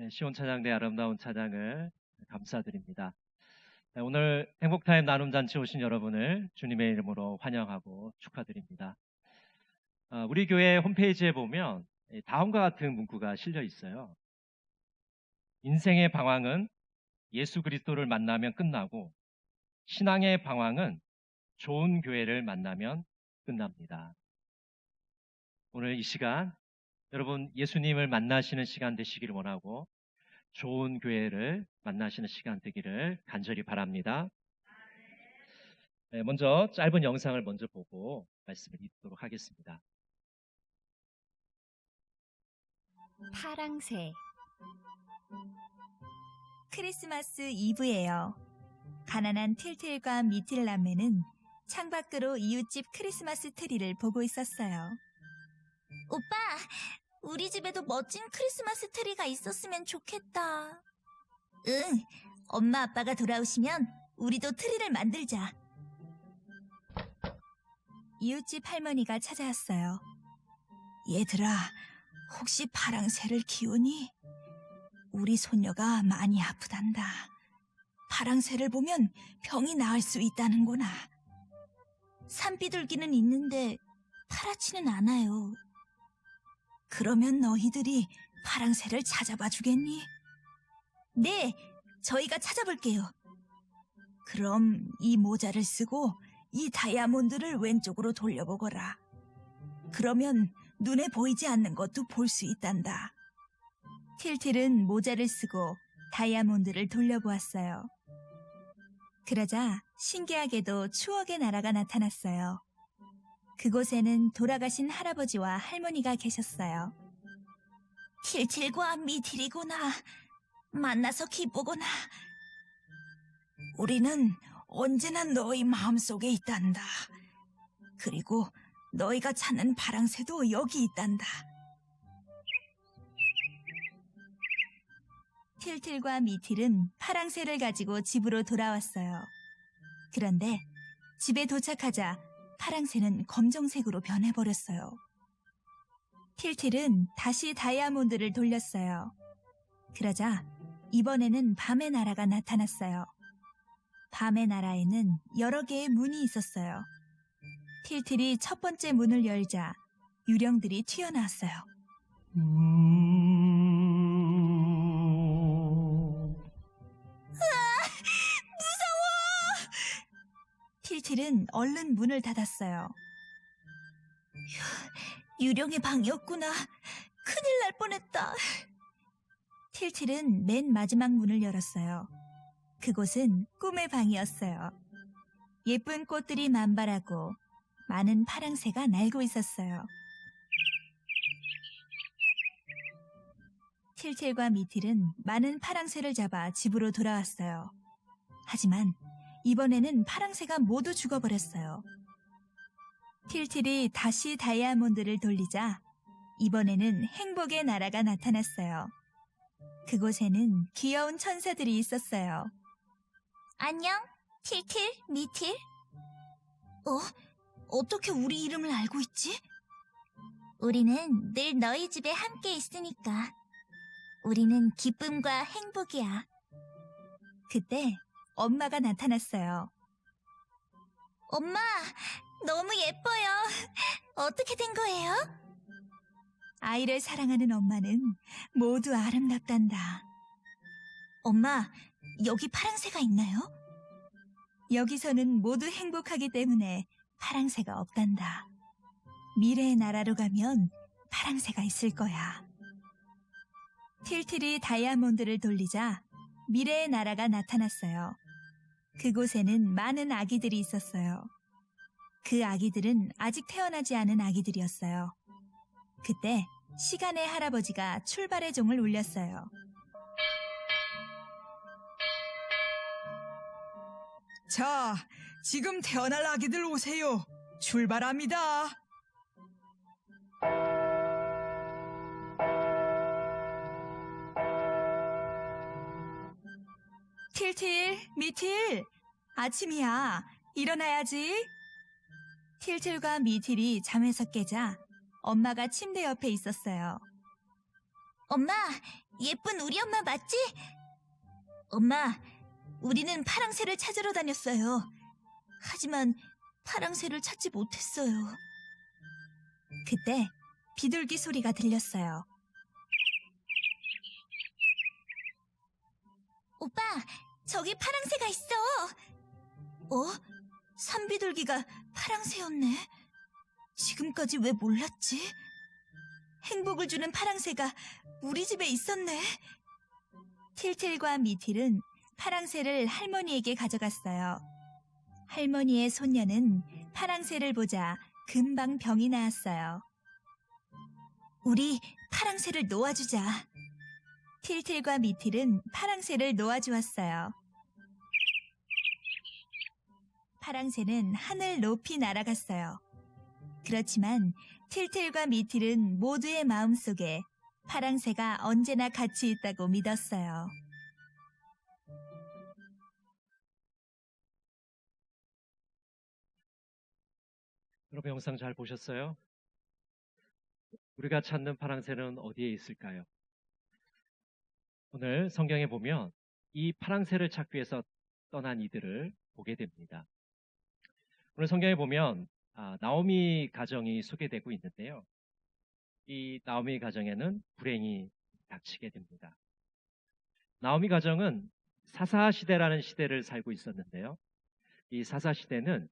네, 시온 찬양대 아름다운 찬양을 감사드립니다. 네, 오늘 행복타임 나눔 잔치 오신 여러분을 주님의 이름으로 환영하고 축하드립니다. 아, 우리 교회 홈페이지에 보면 이 다음과 같은 문구가 실려 있어요. 인생의 방황은 예수 그리스도를 만나면 끝나고 신앙의 방황은 좋은 교회를 만나면 끝납니다. 오늘 이 시간 여러분 예수님을 만나시는 시간 되시기를 원하고 좋은 교회를 만나시는 시간 되기를 간절히 바랍니다. 네, 먼저 짧은 영상을 먼저 보고 말씀을 읽도록 하겠습니다. 파랑새 크리스마스 이브예요. 가난한 틸틸과 미틸남매는 창밖으로 이웃집 크리스마스 트리를 보고 있었어요. 오빠, 우리 집에도 멋진 크리스마스 트리가 있었으면 좋겠다. 응, 엄마 아빠가 돌아오시면 우리도 트리를 만들자. 이웃집 할머니가 찾아왔어요. 얘들아, 혹시 파랑새를 키우니? 우리 손녀가 많이 아프단다. 파랑새를 보면 병이 나을 수 있다는구나. 산비둘기는 있는데 파랗지는 않아요. 그러면 너희들이 파랑새를 찾아봐 주겠니? 네, 저희가 찾아볼게요. 그럼 이 모자를 쓰고 이 다이아몬드를 왼쪽으로 돌려보거라. 그러면 눈에 보이지 않는 것도 볼 수 있단다. 틸틸은 모자를 쓰고 다이아몬드를 돌려보았어요. 그러자 신기하게도 추억의 나라가 나타났어요. 그곳에는 돌아가신 할아버지와 할머니가 계셨어요. 틸틸과 미틸이구나. 만나서 기쁘구나. 우리는 언제나 너희 마음속에 있단다. 그리고 너희가 찾는 파랑새도 여기 있단다. 틸틸과 미틸은 파랑새를 가지고 집으로 돌아왔어요. 그런데 집에 도착하자 파랑새는 검정색으로 변해버렸어요. 틸틸은 다시 다이아몬드를 돌렸어요. 그러자 이번에는 밤의 나라가 나타났어요. 밤의 나라에는 여러 개의 문이 있었어요. 틸틸이 첫 번째 문을 열자 유령들이 튀어나왔어요. 틸틸은 얼른 문을 닫았어요. 휴, 유령의 방이었구나. 큰일 날 뻔했다. 틸틸은 맨 마지막 문을 열었어요. 그곳은 꿈의 방이었어요. 예쁜 꽃들이 만발하고 많은 파랑새가 날고 있었어요. 틸틸과 미틸은 많은 파랑새를 잡아 집으로 돌아왔어요. 하지만 이번에는 파랑새가 모두 죽어버렸어요. 틸틸이 다시 다이아몬드를 돌리자 이번에는 행복의 나라가 나타났어요. 그곳에는 귀여운 천사들이 있었어요. 안녕, 틸틸, 미틸. 어? 어떻게 우리 이름을 알고 있지? 우리는 늘 너희 집에 함께 있으니까. 우리는 기쁨과 행복이야. 그때 엄마가 나타났어요. 엄마, 너무 예뻐요. 어떻게 된 거예요? 아이를 사랑하는 엄마는 모두 아름답단다. 엄마, 여기 파랑새가 있나요? 여기서는 모두 행복하기 때문에 파랑새가 없단다. 미래의 나라로 가면 파랑새가 있을 거야. 틸틸이 다이아몬드를 돌리자 미래의 나라가 나타났어요. 그곳에는 많은 아기들이 있었어요. 그 아기들은 아직 태어나지 않은 아기들이었어요. 그때 시간의 할아버지가 출발의 종을 울렸어요. 자, 지금 태어날 아기들 오세요. 출발합니다. 틸틸, 미틸, 아침이야. 일어나야지. 틸틸과 미틸이 잠에서 깨자 엄마가 침대 옆에 있었어요. 엄마, 예쁜 우리 엄마 맞지? 엄마, 우리는 파랑새를 찾으러 다녔어요. 하지만 파랑새를 찾지 못했어요. 그때 비둘기 소리가 들렸어요. 오빠, 저기 파랑새가 있어. 어? 산비둘기가 파랑새였네. 지금까지 왜 몰랐지? 행복을 주는 파랑새가 우리 집에 있었네. 틸틸과 미틸은 파랑새를 할머니에게 가져갔어요. 할머니의 손녀는 파랑새를 보자 금방 병이 나았어요. 우리 파랑새를 놓아주자. 틸틸과 미틸은 파랑새를 놓아주었어요. 파랑새는 하늘 높이 날아갔어요. 그렇지만 틸틸과 미틸은 모두의 마음속에 파랑새가 언제나 같이 있다고 믿었어요. 여러분 영상 잘 보셨어요? 우리가 찾는 파랑새는 어디에 있을까요? 오늘 성경에 보면 이 파랑새를 찾기 위해서 떠난 이들을 보게 됩니다. 오늘 성경에 보면 아, 나오미 가정이 소개되고 있는데요. 이 나오미 가정에는 불행이 닥치게 됩니다. 나오미 가정은 사사 시대라는 시대를 살고 있었는데요. 이 사사 시대는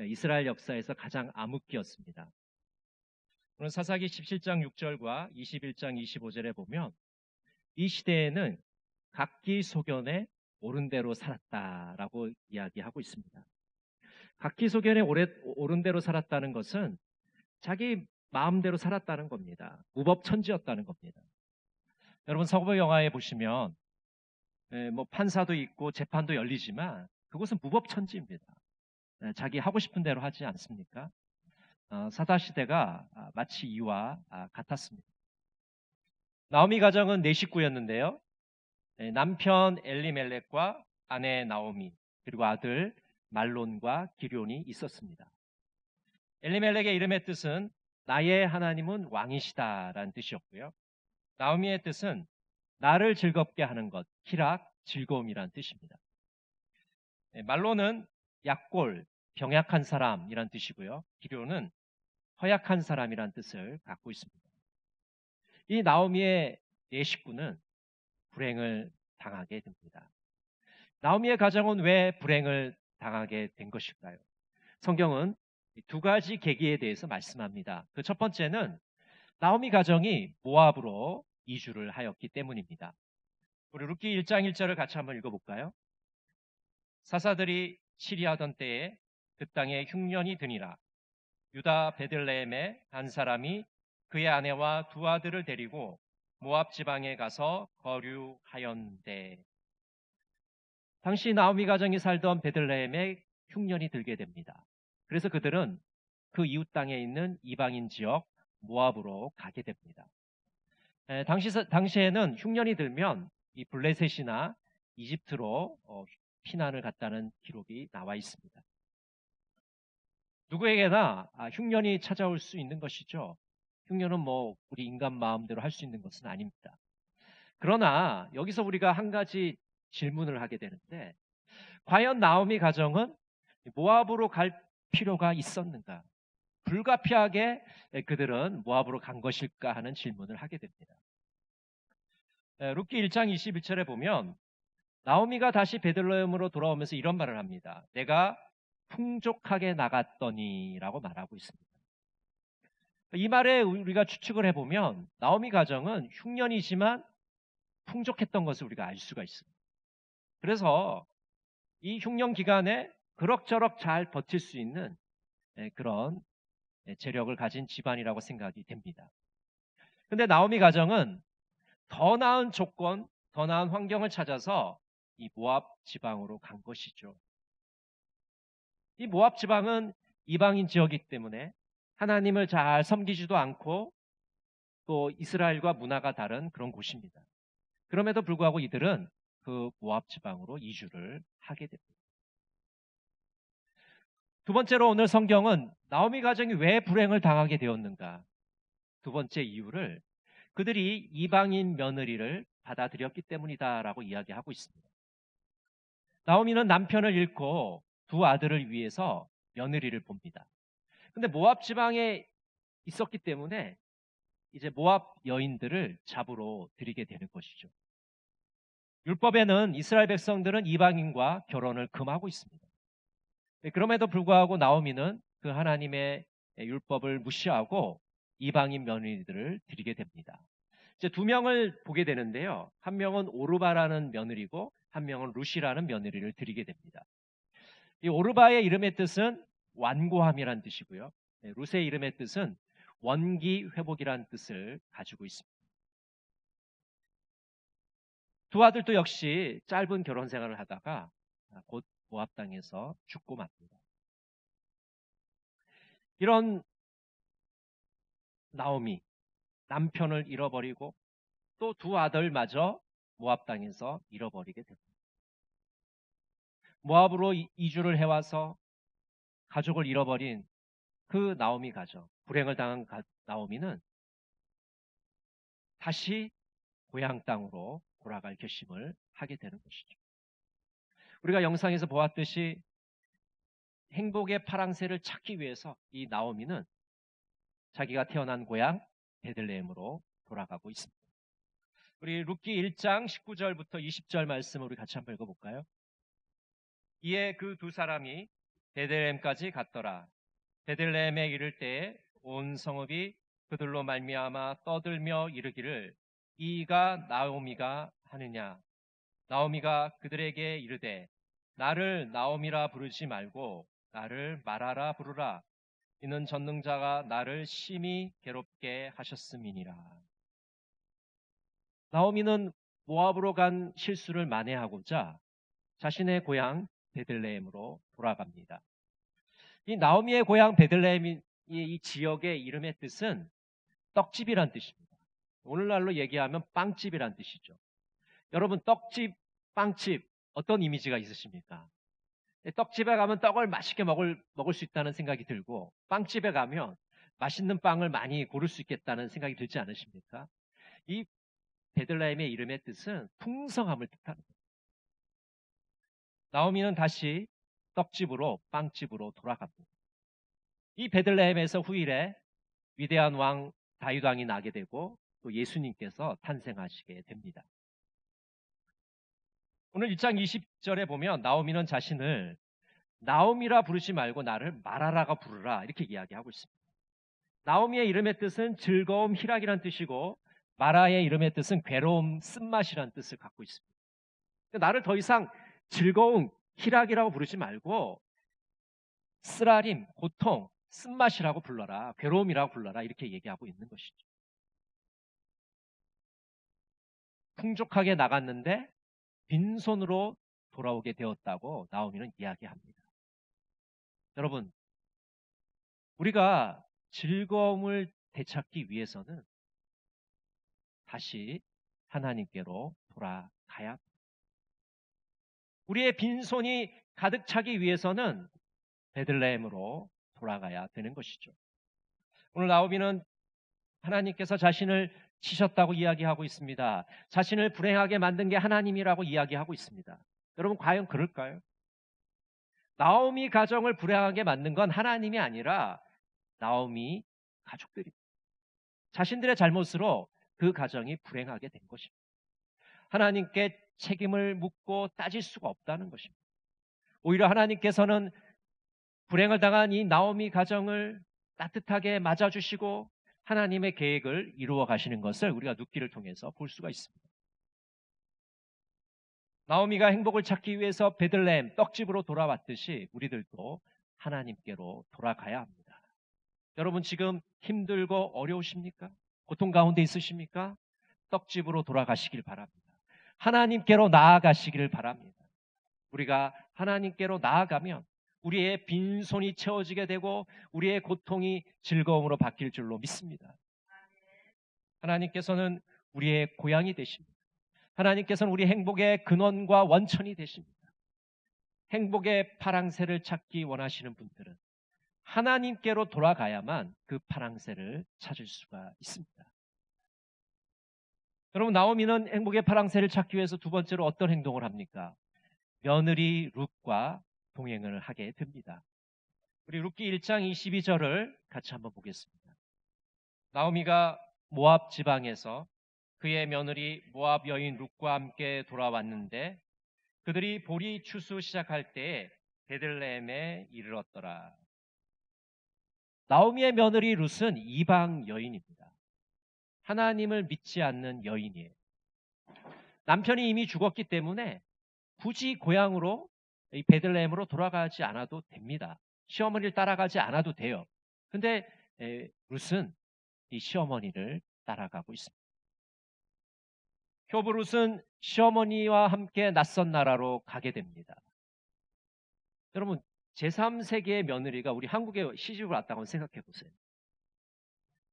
이스라엘 역사에서 가장 암흑기였습니다. 오늘 사사기 17장 6절과 21장 25절에 보면 이 시대에는 각기 소견에 옳은 대로 살았다라고 이야기하고 있습니다. 각기 소견에 옳은 대로 살았다는 것은 자기 마음대로 살았다는 겁니다. 무법천지였다는 겁니다. 여러분 서부 영화에 보시면 예, 뭐 판사도 있고 재판도 열리지만 그것은 무법천지입니다. 예, 자기 하고 싶은 대로 하지 않습니까? 어, 사다 시대가 아, 마치 이와 아, 같았습니다. 나오미 가정은 네 식구였는데요. 예, 남편 엘리멜렉과 아내 나오미 그리고 아들 말론과 기련이 있었습니다. 엘리멜렉의 이름의 뜻은 나의 하나님은 왕이시다라는 뜻이었고요. 나오미의 뜻은 나를 즐겁게 하는 것, 희락, 즐거움이란 뜻입니다. 예, 말론은 약골, 병약한 사람이란 뜻이고요. 기료는 허약한 사람이란 뜻을 갖고 있습니다. 이 나오미의 네 식구는 불행을 당하게 됩니다. 나오미의 가정은 왜 불행을 당하게 된 것일까요? 성경은 두 가지 계기에 대해서 말씀합니다. 그 첫 번째는 나오미 가정이 모압으로 이주를 하였기 때문입니다. 우리 룻기 1장 1절을 같이 한번 읽어볼까요? 사사들이 치리하던 때에 그 땅에 흉년이 드니라. 유다 베들레헴의 한 사람이 그의 아내와 두 아들을 데리고 모압 지방에 가서 거류하였는데 당시 나오미 가정이 살던 베들레헴에 흉년이 들게 됩니다. 그래서 그들은 그 이웃 땅에 있는 이방인 지역 모압으로 가게 됩니다. 에, 당시 당시에는 흉년이 들면 이 블레셋이나 이집트로 어, 피난을 갔다는 기록이 나와 있습니다. 누구에게나 아, 흉년이 찾아올 수 있는 것이죠. 흉년은 뭐 우리 인간 마음대로 할 수 있는 것은 아닙니다. 그러나 여기서 우리가 한 가지 질문을 하게 되는데 과연 나오미 가정은 모압으로 갈 필요가 있었는가? 불가피하게 그들은 모압으로 간 것일까 하는 질문을 하게 됩니다. 룻기 1장 21절에 보면 나오미가 다시 베들레헴으로 돌아오면서 이런 말을 합니다. 내가 풍족하게 나갔더니라고 말하고 있습니다. 이 말에 우리가 추측을 해보면 나오미 가정은 흉년이지만 풍족했던 것을 우리가 알 수가 있습니다. 그래서 이 흉년 기간에 그럭저럭 잘 버틸 수 있는 그런 재력을 가진 집안이라고 생각이 됩니다. 근데 나오미 가정은 더 나은 조건, 더 나은 환경을 찾아서 이 모압 지방으로 간 것이죠. 이 모압 지방은 이방인 지역이기 때문에 하나님을 잘 섬기지도 않고 또 이스라엘과 문화가 다른 그런 곳입니다. 그럼에도 불구하고 이들은 그 모압 지방으로 이주를 하게 됩니다. 두 번째로 오늘 성경은 나오미 가정이 왜 불행을 당하게 되었는가? 두 번째 이유를 그들이 이방인 며느리를 받아들였기 때문이다라고 이야기하고 있습니다. 나오미는 남편을 잃고 두 아들을 위해서 며느리를 봅니다. 근데 모압 지방에 있었기 때문에 이제 모압 여인들을 잡으러 들이게 되는 것이죠. 율법에는 이스라엘 백성들은 이방인과 결혼을 금하고 있습니다. 네, 그럼에도 불구하고 나오미는 그 하나님의 율법을 무시하고 이방인 며느리들을 드리게 됩니다. 이제 두 명을 보게 되는데요. 한 명은 오르바라는 며느리고 한 명은 루시라는 며느리를 드리게 됩니다. 이 오르바의 이름의 뜻은 완고함이란 뜻이고요. 네, 루스의 이름의 뜻은 원기 회복이란 뜻을 가지고 있습니다. 두 아들도 역시 짧은 결혼 생활을 하다가 곧 모압 땅에서 죽고 맙니다. 이런 나오미 남편을 잃어버리고 또 두 아들마저 모압 땅에서 잃어버리게 됩니다. 모압으로 이- 이주를 해와서 가족을 잃어버린 그 나오미 가정, 불행을 당한 가- 나오미는 다시 고향 땅으로 돌아갈 결심을 하게 되는 것이죠. 우리가 영상에서 보았듯이 행복의 파랑새를 찾기 위해서 이 나오미는 자기가 태어난 고향 베들레헴으로 돌아가고 있습니다. 우리 룻기 1장 19절부터 20절 말씀을 우리 같이 한번 읽어볼까요? 이에 그 두 사람이 베들레헴까지 갔더라. 베들레헴에 이를 때에 온 성읍이 그들로 말미암아 떠들며 이르기를 이가 나오미가 하느냐 나오미가 그들에게 이르되 나를 나오미라 부르지 말고 나를 말하라 부르라 이는 전능자가 나를 심히 괴롭게 하셨음이니라 나오미는 모압으로 간 실수를 만회하고자 자신의 고향 베들레헴으로 돌아갑니다. 이 나오미의 고향 베들레헴이 이 지역의 이름의 뜻은 떡집이란 뜻입니다. 오늘날로 얘기하면 빵집이란 뜻이죠. 여러분 떡집, 빵집 어떤 이미지가 있으십니까? 떡집에 가면 떡을 맛있게 먹을, 먹을 수 있다는 생각이 들고 빵집에 가면 맛있는 빵을 많이 고를 수 있겠다는 생각이 들지 않으십니까? 이 베들레헴의 이름의 뜻은 풍성함을 뜻합니다. 나오미는 다시 떡집으로 빵집으로 돌아갑니다. 이 베들레헴에서 후일에 위대한 왕 다윗 왕이 나게 되고 또 예수님께서 탄생하시게 됩니다. 오늘 1장 20절에 보면 나오미는 자신을 나오미라 부르지 말고 나를 마라라가 부르라 이렇게 이야기하고 있습니다. 나오미의 이름의 뜻은 즐거움, 희락이란 뜻이고 마라의 이름의 뜻은 괴로움, 쓴맛이란 뜻을 갖고 있습니다. 나를 더 이상 즐거움, 희락이라고 부르지 말고 쓰라림, 고통, 쓴맛이라고 불러라, 괴로움이라고 불러라 이렇게 얘기하고 있는 것이죠. 풍족하게 나갔는데 빈손으로 돌아오게 되었다고 나오미는 이야기합니다. 여러분, 우리가 즐거움을 되찾기 위해서는 다시 하나님께로 돌아가야. 우리의 빈손이 가득 차기 위해서는 베들레헴으로 돌아가야 되는 것이죠. 오늘 나오미는 하나님께서 자신을 치셨다고 이야기하고 있습니다. 자신을 불행하게 만든 게 하나님이라고 이야기하고 있습니다. 여러분 과연 그럴까요? 나오미 가정을 불행하게 만든 건 하나님이 아니라 나오미 가족들입니다. 자신들의 잘못으로 그 가정이 불행하게 된 것입니다. 하나님께 책임을 묻고 따질 수가 없다는 것입니다. 오히려 하나님께서는 불행을 당한 이 나오미 가정을 따뜻하게 맞아주시고 하나님의 계획을 이루어 가시는 것을 우리가 눕기를 통해서 볼 수가 있습니다. 나오미가 행복을 찾기 위해서 베들레헴 떡집으로 돌아왔듯이 우리들도 하나님께로 돌아가야 합니다. 여러분 지금 힘들고 어려우십니까? 고통 가운데 있으십니까? 떡집으로 돌아가시길 바랍니다. 하나님께로 나아가시기를 바랍니다. 우리가 하나님께로 나아가면 우리의 빈손이 채워지게 되고 우리의 고통이 즐거움으로 바뀔 줄로 믿습니다. 하나님께서는 우리의 고향이 되십니다. 하나님께서는 우리 행복의 근원과 원천이 되십니다. 행복의 파랑새를 찾기 원하시는 분들은 하나님께로 돌아가야만 그 파랑새를 찾을 수가 있습니다. 여러분 나오미는 행복의 파랑새를 찾기 위해서 두 번째로 어떤 행동을 합니까? 며느리 룻과 동행을 하게 됩니다. 우리 룻기 1장 22절을 같이 한번 보겠습니다. 나오미가 모압 지방에서 그의 며느리 모압 여인 룻과 함께 돌아왔는데 그들이 보리 추수 시작할 때에 베들레헴에 이르렀더라. 나오미의 며느리 룻은 이방 여인입니다. 하나님을 믿지 않는 여인이에요. 남편이 이미 죽었기 때문에 굳이 고향으로 이 베들레헴으로 돌아가지 않아도 됩니다. 시어머니를 따라가지 않아도 돼요. 근데 에, 룻은 이 시어머니를 따라가고 있습니다. 효부 룻은 시어머니와 함께 낯선 나라로 가게 됩니다. 여러분 제3세계의 며느리가 우리 한국에 시집을 왔다고 생각해 보세요.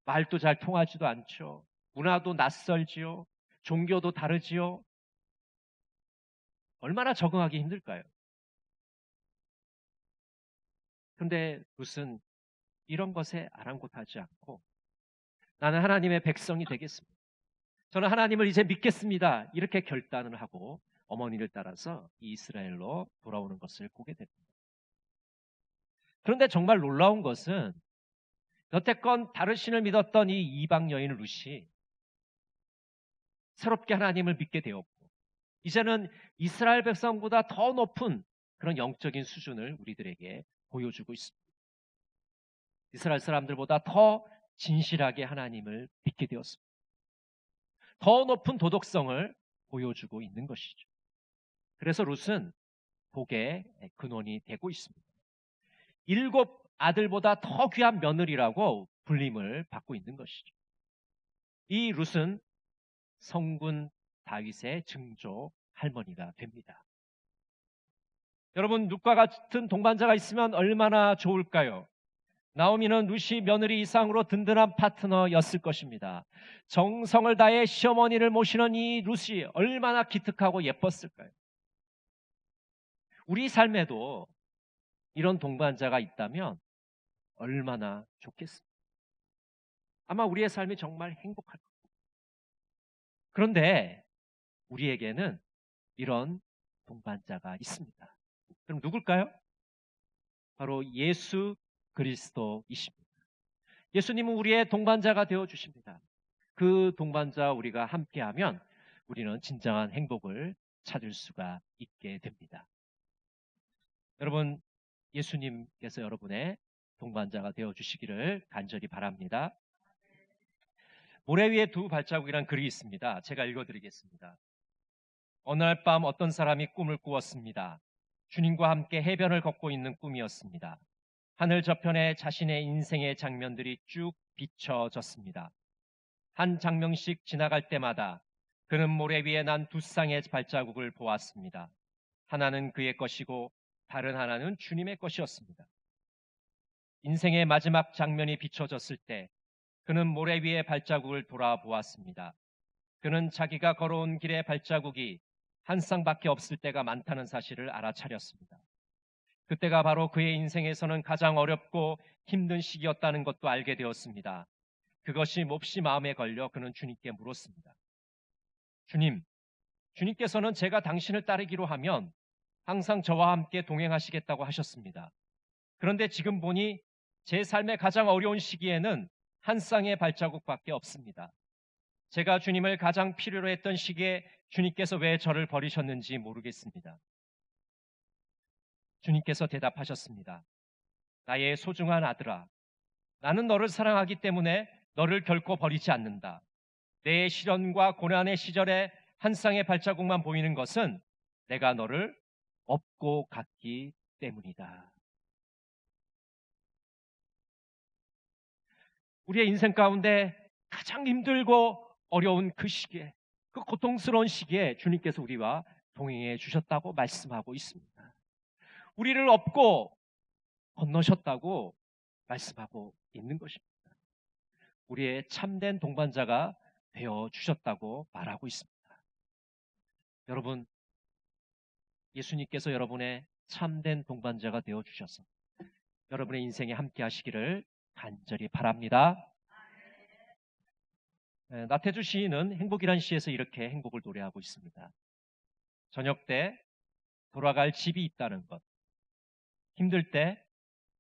말도 잘 통하지도 않죠. 문화도 낯설지요. 종교도 다르지요. 얼마나 적응하기 힘들까요? 근데 룻은 이런 것에 아랑곳하지 않고 나는 하나님의 백성이 되겠습니다. 저는 하나님을 이제 믿겠습니다. 이렇게 결단을 하고 어머니를 따라서 이스라엘로 돌아오는 것을 보게 됩니다. 그런데 정말 놀라운 것은 여태껏 다른 신을 믿었던 이 이방 여인 룻이 새롭게 하나님을 믿게 되었고 이제는 이스라엘 백성보다 더 높은 그런 영적인 수준을 우리들에게 보여주고 있습니다. 이스라엘 사람들보다 더 진실하게 하나님을 믿게 되었습니다. 더 높은 도덕성을 보여주고 있는 것이죠. 그래서 룻은 복의 근원이 되고 있습니다. 일곱 아들보다 더 귀한 며느리라고 불림을 받고 있는 것이죠. 이 룻은 성군 다윗의 증조 할머니가 됩니다. 여러분 룻과 같은 동반자가 있으면 얼마나 좋을까요? 나오미는 루시 며느리 이상으로 든든한 파트너였을 것입니다. 정성을 다해 시어머니를 모시는 이 루시 얼마나 기특하고 예뻤을까요? 우리 삶에도 이런 동반자가 있다면 얼마나 좋겠습니까? 아마 우리의 삶이 정말 행복할 겁니다. 그런데 우리에게는 이런 동반자가 있습니다. 그럼 누굴까요? 바로 예수 그리스도이십니다. 예수님은 우리의 동반자가 되어 주십니다. 그 동반자 우리가 함께하면 우리는 진정한 행복을 찾을 수가 있게 됩니다. 여러분, 예수님께서 여러분의 동반자가 되어 주시기를 간절히 바랍니다. 모래 위에 두 발자국이란 글이 있습니다. 제가 읽어드리겠습니다. 어느 날 밤 어떤 사람이 꿈을 꾸었습니다. 주님과 함께 해변을 걷고 있는 꿈이었습니다. 하늘 저편에 자신의 인생의 장면들이 쭉 비춰졌습니다. 한 장면씩 지나갈 때마다 그는 모래 위에 난 두 쌍의 발자국을 보았습니다. 하나는 그의 것이고 다른 하나는 주님의 것이었습니다. 인생의 마지막 장면이 비춰졌을 때 그는 모래 위의 발자국을 돌아보았습니다. 그는 자기가 걸어온 길의 발자국이 한 쌍밖에 없을 때가 많다는 사실을 알아차렸습니다. 그때가 바로 그의 인생에서는 가장 어렵고 힘든 시기였다는 것도 알게 되었습니다. 그것이 몹시 마음에 걸려 그는 주님께 물었습니다. 주님, 주님께서는 제가 당신을 따르기로 하면 항상 저와 함께 동행하시겠다고 하셨습니다. 그런데 지금 보니 제 삶의 가장 어려운 시기에는 한 쌍의 발자국밖에 없습니다. 제가 주님을 가장 필요로 했던 시기에 주님께서 왜 저를 버리셨는지 모르겠습니다. 주님께서 대답하셨습니다. 나의 소중한 아들아, 나는 너를 사랑하기 때문에 너를 결코 버리지 않는다. 내 시련과 고난의 시절에 한 쌍의 발자국만 보이는 것은 내가 너를 업고 갔기 때문이다. 우리의 인생 가운데 가장 힘들고 어려운 그 시기에, 그 고통스러운 시기에 주님께서 우리와 동행해 주셨다고 말씀하고 있습니다. 우리를 업고 건너셨다고 말씀하고 있는 것입니다. 우리의 참된 동반자가 되어 주셨다고 말하고 있습니다. 여러분, 예수님께서 여러분의 참된 동반자가 되어 주셔서 여러분의 인생에 함께 하시기를 간절히 바랍니다. 에, 나태주 시인은 행복이란 시에서 이렇게 행복을 노래하고 있습니다. 저녁 때 돌아갈 집이 있다는 것. 힘들 때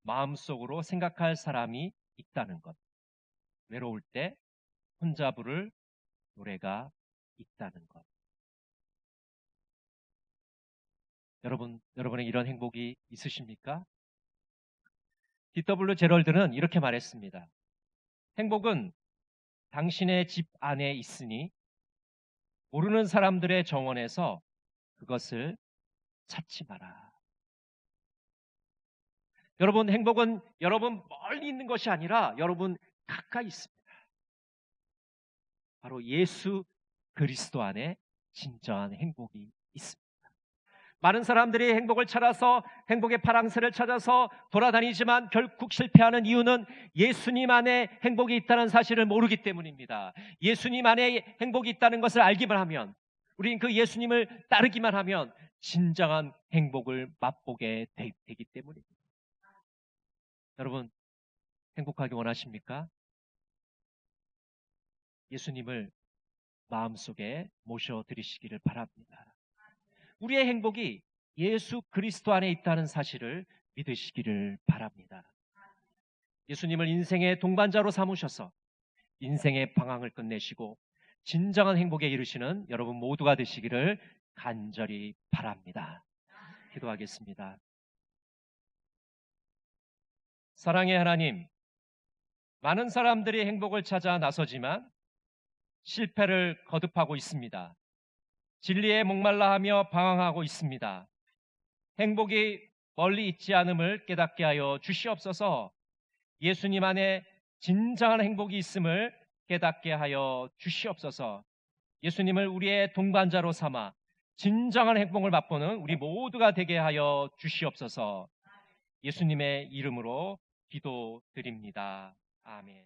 마음속으로 생각할 사람이 있다는 것. 외로울 때 혼자 부를 노래가 있다는 것. 여러분, 여러분의 이런 행복이 있으십니까? D.W. 제럴드는 이렇게 말했습니다. 행복은 당신의 집 안에 있으니 모르는 사람들의 정원에서 그것을 찾지 마라. 여러분, 행복은 여러분 멀리 있는 것이 아니라 여러분 가까이 있습니다. 바로 예수 그리스도 안에 진정한 행복이 있습니다. 많은 사람들이 행복을 찾아서 행복의 파랑새를 찾아서 돌아다니지만 결국 실패하는 이유는 예수님 안에 행복이 있다는 사실을 모르기 때문입니다. 예수님 안에 행복이 있다는 것을 알기만 하면 우리는 그 예수님을 따르기만 하면 진정한 행복을 맛보게 되, 기 때문입니다. 여러분 행복하기 원하십니까? 예수님을 마음속에 모셔드리시기를 바랍니다. 우리의 행복이 예수 그리스도 안에 있다는 사실을 믿으시기를 바랍니다. 예수님을 인생의 동반자로 삼으셔서 인생의 방황을 끝내시고 진정한 행복에 이르시는 여러분 모두가 되시기를 간절히 바랍니다. 기도하겠습니다. 사랑의 하나님, 많은 사람들이 행복을 찾아 나서지만 실패를 거듭하고 있습니다. 진리에 목말라 하며 방황하고 있습니다. 행복이 멀리 있지 않음을 깨닫게 하여 주시옵소서 예수님 안에 진정한 행복이 있음을 깨닫게 하여 주시옵소서 예수님을 우리의 동반자로 삼아 진정한 행복을 맛보는 우리 모두가 되게 하여 주시옵소서 예수님의 이름으로 기도드립니다. 아멘.